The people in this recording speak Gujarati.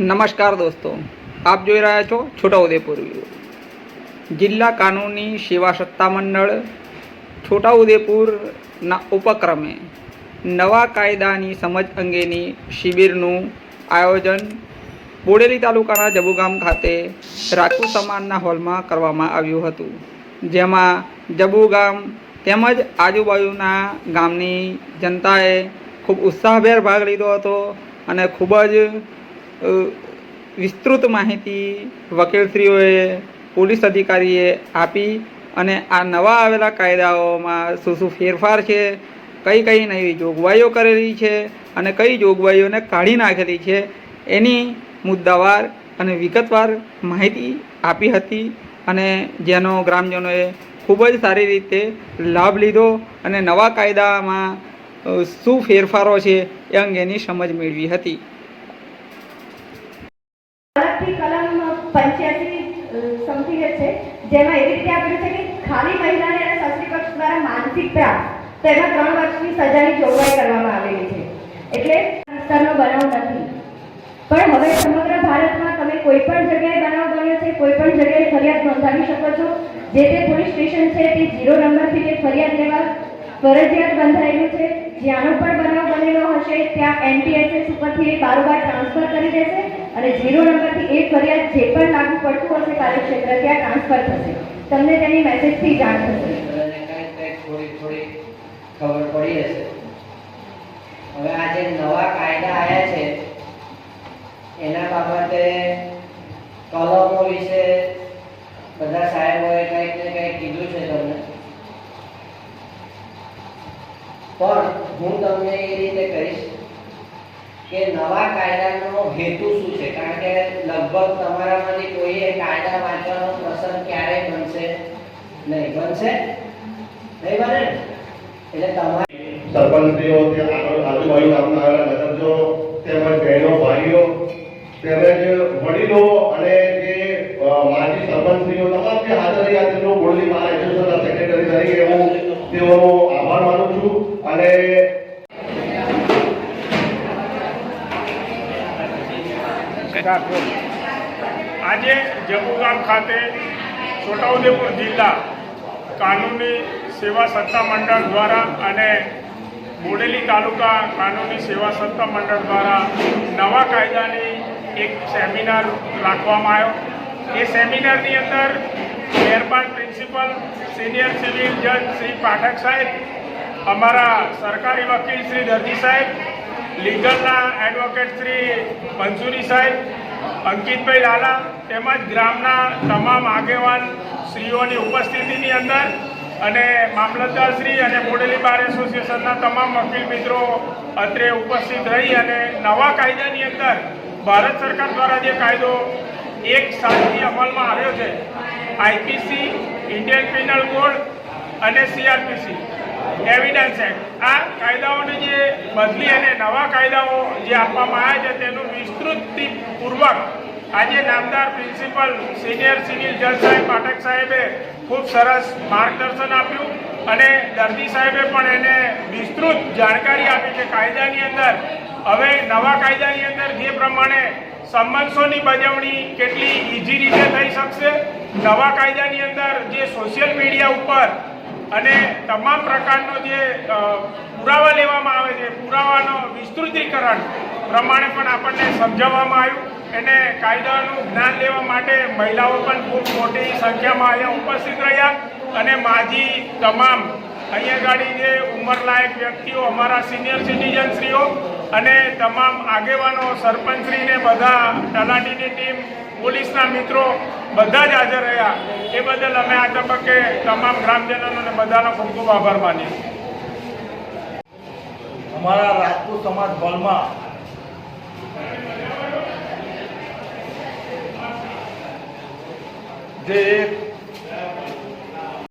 નમસ્કાર દોસ્તો, આપ જોઈ રહ્યા છો છોટાઉદેપુર જિલ્લા કાનૂની સેવા સત્તા મંડળ છોટાઉદેપુરના ઉપક્રમે નવા કાયદાની સમજ અંગેની શિબિરનું આયોજન બોડેલી તાલુકાના જબુગામ ખાતે રાખુ સમાજના હોલમાં કરવામાં આવ્યું હતું. જેમાં જબુગામ તેમજ આજુબાજુના ગામની જનતાએ ખૂબ ઉત્સાહભેર ભાગ લીધો હતો અને ખૂબ જ વિસ્તૃત માહિતી વકીલશ્રીઓએ, પોલીસ અધિકારીએ આપી અને આ નવા આવેલા કાયદાઓમાં શું શું ફેરફાર છે, કઈ કઈ નવી જોગવાઈઓ કરેલી છે અને કઈ જોગવાઈઓને કાઢી નાખેલી છે, એની મુદ્દાવાર અને વિગતવાર માહિતી આપી હતી અને જેનો ગ્રામજનોએ ખૂબ જ સારી રીતે લાભ લીધો અને નવા કાયદામાં શું ફેરફારો છે એ અંગેની સમજ મેળવી હતી. એટલે સમગ્ર ભારતમાં કોઈ પણ જગ્યાએ બનાવ બન્યો છે, કોઈ પણ જગ્યાએ ફરિયાદ નોંધાવી શકો છો. જે તે પોલીસ સ્ટેશન છે, તે ઝીરો નંબરથી તે ફરિયાદ લેવા ફરજિયાત બંધાયેલું છે. જ્યાંનો પણ બનાવ બનેલો હશે, ત્યાં એનટીએસએસ ઉપરથી એ બારોબાર ટ્રાન્સફર કરી દેશે અને ઝીરો નંબરથી એ ફરિયાદ જે પણ લાગુ પડતું હશે, કાર્યક્ષેત્ર ત્યાં ટ્રાન્સફર થશે. તમને તેની મેસેજથી જાણ થશે. ખબર પડી હશે. હવે આ જે નવા કાયદા આવ્યા છે એના બાબતે કલમો વિશે બધા સાહેબોએ કંઈક ને કંઈક કીધું છે તમને. પણ હું તમને એ રીતે કહીશ કે નવા કાયદાનો હેતુ શું છે? કારણ કે લગભગ તમારામાંથી કોઈએ કાયદા વાંચવાનો પ્રસંગ ક્યારેય બનશે નહીં. બનશે? નહીં બને? એટલે તમારે સરપંચશ્રીઓ આજુબાજુ ગામના નગરજો તેમજ બહેનો, ભાઈઓ તેમજ વડીલો અને જે માજી સરપંચશ્રીઓ તમામ જે હાજર રહ્યા બોડલી મારા એસોસિએશનના સેક્રેટરી તરીકે હું તેઓનો આભાર માનું છું અને આજે જમ્મુગામ ખાતે છોટાઉદેપુર જિલ્લા કાનૂની સેવા સત્તા મંડળ દ્વારા અને બોડેલી તાલુકા કાનૂની સેવા સત્તા મંડળ દ્વારા નવા કાયદાની એક સેમિનાર રાખવામાં આવ્યો. એ સેમિનારની અંદર મહેરબાન પ્રિન્સિપલ, સિનિયર સિવિલ જજ શ્રી પાઠક સાહેબ, અમારા સરકારી વકીલ શ્રી દર્દી સાહેબ, લીગલના એડવોકેટ શ્રી મંસૂરી સાહેબ, અંકિતભાઈ લાલા તેમજ ગ્રામના તમામ આગેવાન શ્રીઓની ઉપસ્થિતિની અંદર અને મામલતદારશ્રી અને બોડેલી બાર એસોસિએશનના તમામ વકીલ મિત્રો અત્રે ઉપસ્થિત રહી અને નવા કાયદાની અંદર ભારત સરકાર દ્વારા જે કાયદો એક સાલથી અમલમાં આવ્યો છે આઈપીસી ઇન્ડિયન પિનલ કોડ અને સીઆરપીસી એવિડન્સ એક્ટ આ કાયદાઓને જે બદલી અને નવા કાયદાઓ જે આપવામાં આવ્યા છે, તેનું વિસ્તૃતિપૂર્વક આજે નામદાર પ્રિન્સિપલ સિનિયર સિવિલ જજ સાહેબ પાઠક સાહેબે ખૂબ સરસ માર્ગદર્શન આપ્યું અને દર્દી સાહેબે પણ એને વિસ્તૃત જાણકારી આપી કે કાયદાની અંદર હવે નવા કાયદાની અંદર જે પ્રમાણે સંબંધોની બજવણી કેટલી ઈઝી રીતે થઈ શકશે, નવા કાયદાની અંદર જે સોશિયલ મીડિયા ઉપર અને તમામ પ્રકારનો જે પુરાવા લેવામાં આવે છે, પુરાવાનો વિસ્તૃતીકરણ પ્રમાણે પણ આપણને સમજાવવામાં આવ્યું. એને કાયદાનું જ્ઞાન લેવા માટે મહિલાઓ પણ ખૂબ મોટી સંખ્યામાં અહીંયા ઉપસ્થિત રહ્યા અને માજી તમામ અહીંયા ગાડી જે ઉંમરલાયક વ્યક્તિઓ, અમારા સિનિયર સિટીઝનશ્રીઓ અને તમામ આગેવાનો, સરપંચશ્રીને બધા, તલાટીની ટીમ, પોલીસના મિત્રો બધા જ હાજર રહ્યા. એ બદલ અમે આ તબક્કે તમામ ગ્રામજનોનો બધાનો ખૂબ ખૂબ આભાર માનીએ અમારા રાજપૂત સમાજ હોલમાં જે એક